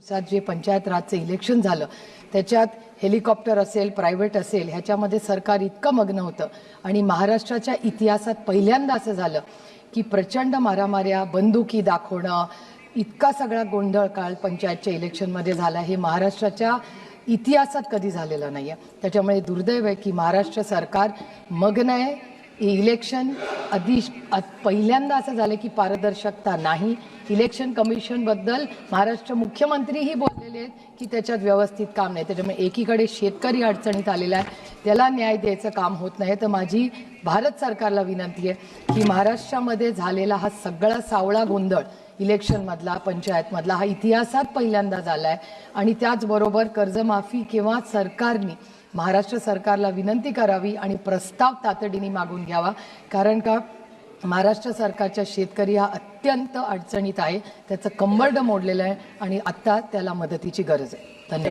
दिवसात जे पंचायत राजचं इलेक्शन झालं त्याच्यात हेलिकॉप्टर असेल प्रायव्हेट असेल ह्याच्यामध्ये सरकार इतकं मग्न होतं. आणि महाराष्ट्राच्या इतिहासात पहिल्यांदा असं झालं की प्रचंड मारामाऱ्या बंदुकी दाखवणं इतका सगळा गोंधळ काळ पंचायतच्या इलेक्शनमध्ये झाला. हे महाराष्ट्राच्या इतिहासात कधी झालेलं नाही आहे त्याच्यामुळे दुर्दैव आहे की महाराष्ट्र सरकार मग्न आहे. E इलेक्शन अधिश पहिल्यांदा असं झालं की पारदर्शकता नाही. इलेक्शन कमिशनबद्दल महाराष्ट्र मुख्यमंत्रीही बोललेले आहेत की त्याच्यात व्यवस्थित काम नाही. त्याच्यामुळे एकीकडे शेतकरी अडचणीत आलेला आहे. त्याला न्याय द्यायचं काम होत नाही. तर माझी भारत सरकारला विनंती आहे की महाराष्ट्रामध्ये झालेला हा सगळा सावळा गोंधळ इलेक्शनमधला पंचायतमधला हा इतिहासात पहिल्यांदा झाला आहे आणि त्याचबरोबर कर्जमाफी किंवा सरकारने महाराष्ट्र सरकारला विनंती करावी आणि प्रस्ताव तातडीने मागून घ्यावा. कारण का? महाराष्ट्र सरकारच्या शेतकरी हा अत्यंत अडचणीत आहे. त्याचं कंबरडं मोडलेलं आहे आणि आत्ता त्याला मदतीची गरज आहे. धन्यवाद.